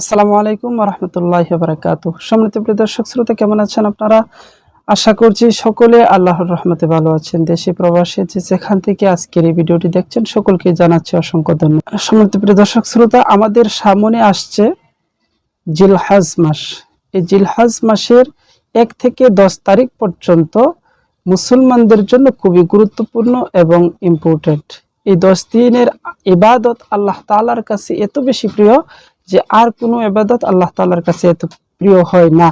আসসালামু আলাইকুম রহমতুল্লাহ বারাকাত সম্মানিত প্রিয় দর্শক শ্রোতা, কেমন আছেন আপনারা? আশা করছি সকলে আল্লাহর রহমতে ভালো আছেন। দেশে প্রবাসে যে যেখান থেকে আজকের এই ভিডিওটি দেখছেন, সকলকে জানাচ্ছি অসংখ্য ধন্যবাদ। সম্মানিত প্রিয় দর্শক শ্রোতা, আমাদের সামনে আসছে জিলহাজ মাস। এই জিলহাজ মাসের এক থেকে দশ তারিখ পর্যন্ত মুসলমানদের জন্য খুবই গুরুত্বপূর্ণ এবং ইম্পর্টেন্ট এই দশ দিনের ইবাদত আল্লাহ তালার কাছে এত বেশি প্রিয় যে আর কোনো এবাদত আল্লাহ তালার কাছে এত প্রিয় হয় না।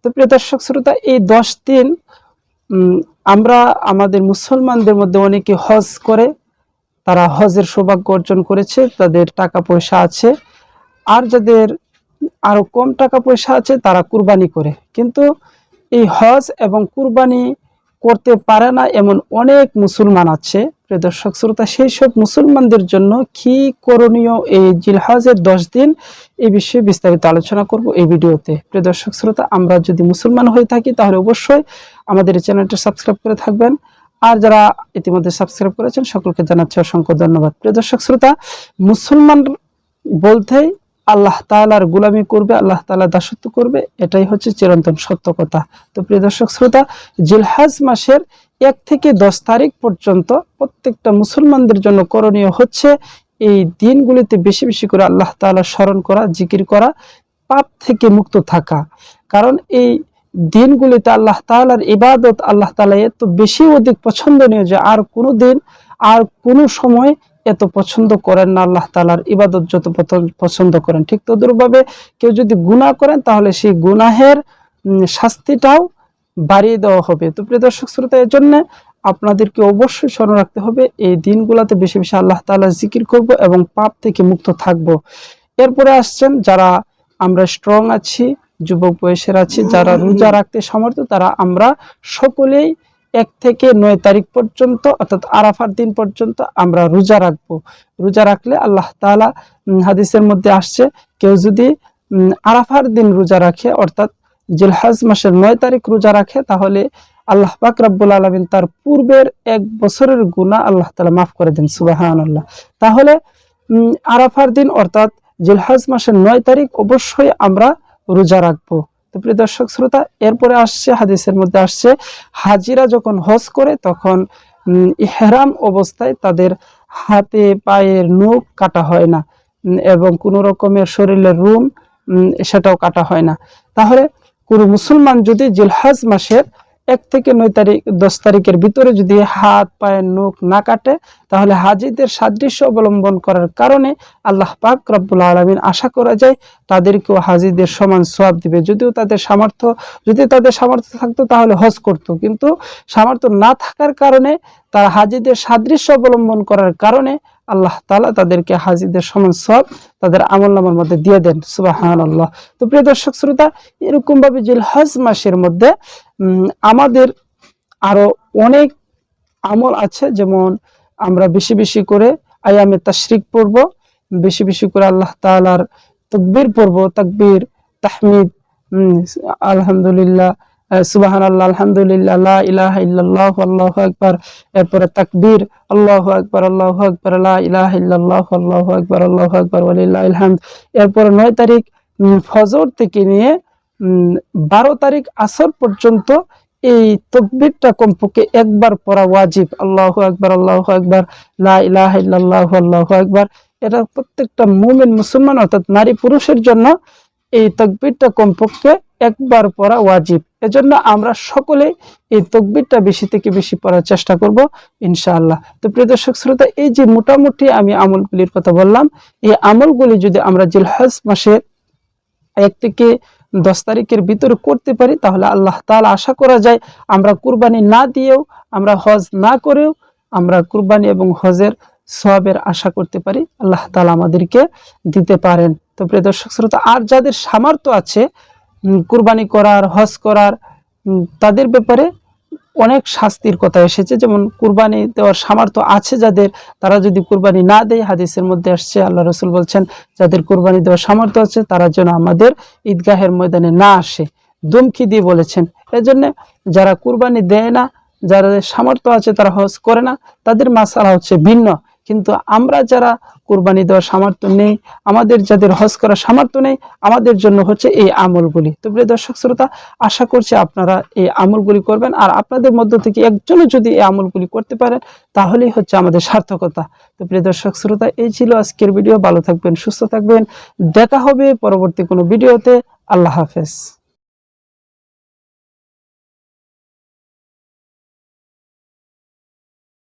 তো প্রিয় দর্শক, শ্রোতা, এই দশ দিন আমরা আমাদের মুসলমানদের মধ্যে অনেকে হজ করে, তারা হজের সৌভাগ্য অর্জন করেছে, তাদের টাকা পয়সা আছে। আর যাদের আরও কম টাকা পয়সা আছে, তারা কুরবানি করে। কিন্তু এই হজ এবং কুরবানি করতে পারে না এমন অনেক মুসলমান আছে প্রিয় দর্শক, শ্রোতা, সেই সব মুসলমানদের জন্য কি করণীয় এই জিলহাজের দশ দিন? এই বিষয়ে বিস্তারিত আলোচনা করব এই ভিডিওতে। প্রিয় দর্শক, শ্রোতা, আমরা যদি মুসলমান হয়ে থাকি, তাহলে অবশ্যই আমাদের চ্যানেলটা সাবস্ক্রাইব করে থাকবেন। আর যারা ইতিমধ্যে সাবস্ক্রাইব করেছেন, সকলকে জানাচ্ছি অসংখ্য ধন্যবাদ। প্রিয় দর্শক, শ্রোতা, মুসলমান বলতেই আল্লাহ তাআলার গুলামি করবে, আল্লাহ তালা দাসত্ব করবে, এটাই হচ্ছে চিরন্তন সত্য কথা। তো প্রিয় দর্শক শ্রোতা, জিলহাজ মাসের এক থেকে দশ তারিখ পর্যন্ত প্রত্যেকটা মুসলমানদের জন্য করণীয় হচ্ছে এই দিনগুলিতে বেশি বেশি করে আল্লাহ তাআলা স্মরণ করা, জিকির করা, পাপ থেকে মুক্ত থাকা। কারণ এই দিনগুলিতে আল্লাহ তাআলার ইবাদত আল্লাহ তাআলা এত বেশি অধিক পছন্দনীয় যে আর কোনো দিন, আর কোনো সময় এত পছন্দ করেন না আল্লাহ তালার ইবাদত যত পছন্দ করেন। ঠিক তদুরভাবে কেউ যদি গুনাহ করেন, তাহলে সেই গুনাহের শাস্তিটাও বাড়িয়ে দেওয়া হবে। তো প্রিয় দর্শক শ্রোতা এর জন্য আপনাদেরকে অবশ্যই স্মরণ রাখতে হবে, এই দিনগুলোতে বেশি বেশি আল্লাহ তাআলা জিকির করব এবং পাপ থেকে মুক্ত থাকব। এরপরে আসছেন যারা আমরা স্ট্রং আছি, যুবক বয়সের আছি, যারা রোজা রাখতে সমর্থ, তারা আমরা সকলেই এক থেকে নয় তারিখ পর্যন্ত অর্থাৎ আরাফার দিন পর্যন্ত আমরা রোজা রাখব। রোজা রাখলে আল্লাহ উম, হাদিসের মধ্যে আসছে কেউ যদি আরাফার দিন রোজা রাখে অর্থাৎ জিলহাজ মাসের নয় তারিখ রোজা রাখে তাহলে আল্লাহ পাক রব্বুল আলমিন তার পূর্বের এক বছরের গুনাহ আল্লাহ তালা মাফ করে দেন সুবাহান আল্লাহ তাহলে আরাফার দিন অর্থাৎ জিলহাজ মাসের নয় তারিখ অবশ্যই আমরা রোজা রাখব। প্রিয় দর্শক শ্রোতা, এরপরে আসছে, হাদিসের মধ্যে আসছে, হাজিরা যখন হজ করে, তখন হেরাম অবস্থায় তাদের হাতে পায়ের নখ কাটা হয় না এবং কোনো রকমের শরীরের রুম সেটাও কাটা হয় না। তাহলে কোনো মুসলমান যদি জিলহাজ মাসের এক থেকে নয় তারিখ, দশ তারিখের ভিতরে যদি হাত পায়ের নখ না কাটে, তাহলে হাজিদের সাদৃশ্য অবলম্বন করার কারণে আল্লাহ পাক রব্বুল আলমিন আশা করা যায় তাদেরকেও হাজিদের সমান সোয়াব দিবে। যদিও তাদের সামর্থ্য, যদি তাদের সামর্থ্য থাকতো তাহলে হজ করত, কিন্তু সামর্থ্য না থাকার কারণে তারা হাজিদের সাদৃশ্য অবলম্বন করার কারণে আল্লাহ তালা তাদেরকে হাজিদের সমান সব তাদের আমল নামার মধ্যে দিয়ে দেন সুবাহান আল্লাহ তো প্রিয় দর্শক, শ্রোতা এরকম ভাবে জিলহজ মাসের মধ্যে আমাদের আরও অনেক আমল আছে, যেমন আমরা বেশি বেশি করে আয়ামে তাশরিক পড়ব, বেশি বেশি করে আল্লাহ তাআলার তকবির পড়ব, তাকবীর, তাহমিদ আলহামদুলিল্লাহ সুবাহান আল্লাহ আলহামদুলিল্লাহ ইলাহা ইল্লাল্লাহ, আল্লাহু আকবার। এরপরে তাকবীর, আল্লাহু আকবার আল্লাহু আকবার, লা ইলাহা ইল্লাল্লাহ, আল্লাহু আকবার আল্লাহু আকবার, ওয়ালিল্লাহিল হামদ। এরপরে নয় তারিখ ফজর থেকে নিয়ে বারো তারিখ আসর পর্যন্ত এই তকবীরটা কমপক্ষে একবার পড়া ওয়াজিব। আল্লাহু আকবার আল্লাহু আকবার, লা ইলাহা ইল্লাল্লাহু, আল্লাহু আকবার। এটা প্রত্যেকটা মুমিন মুসলমান, অর্থাৎ নারী পুরুষের জন্য এই তকবীরটা কমপক্ষে একবার পড়া ওয়াজিব। এজন্য আমরা সকলে এই তকবীরটা বেশি থেকে বেশি পড়ার চেষ্টা করব, ইনশাআল্লাহ। তো প্রিয় দর্শক শ্রোতা, এই যে মোটামুটি আমি আমলগুলির কথা বললাম, এই আমলগুলি যদি আমরা জিলহজ মাসে এক থেকে দশ তারিখের ভিতরে করতে পারি, তাহলে আল্লাহ তাআলা আশা করা যায় আমরা কুরবানি না দিয়েও, আমরা হজ না করেও আমরা কুরবানি এবং হজের সওয়াবের আশা করতে পারি, আল্লাহ তাআলা আমাদেরকে দিতে পারেন। তো প্রিয় দর্শক শ্রোতা, আর যাদের সামর্থ্য আছে কুরবানি করার, হজ করার তাদের ব্যাপারে অনেক শাস্তির কথা এসেছে। যেমন কুরবানি দেওয়ার সামর্থ্য আছে যাদের, তারা যদি কুরবানি না দেয়, হাদিসের মধ্যে আসছে, আল্লাহ রসুল বলছেন, যাদের কুরবানি দেওয়ার সামর্থ্য আছে, তারা যেন আমাদের ঈদগাহের ময়দানে না আসে। দুমকি দিয়ে বলেছেন। এজন্য যারা কুরবানি দেয় না যারা সামর্থ্য আছে, তারা হজ করে না। তাদের মাসালা হচ্ছে ভিন্ন। কিন্তু আমরা যারা কোরবানি দেওয়ার সামর্থ্য নেই, আমাদের যাদের হজ করার সামর্থ্য নেই, আমাদের জন্য হচ্ছে এই আমলগুলি। তো প্রিয় দর্শক, শ্রোতা, আশা করছি আপনারা এই আমলগুলি করবেন। আর আপনাদের মধ্য থেকে একজনও যদি এই আমলগুলি করতে পারেন, তাহলেই হচ্ছে আমাদের সার্থকতা। তো প্রিয় দর্শক, শ্রোতা, এই ছিল আজকের ভিডিও। ভালো থাকবেন, সুস্থ থাকবেন। দেখা হবে পরবর্তী কোনো ভিডিওতে। আল্লাহ হাফেজ।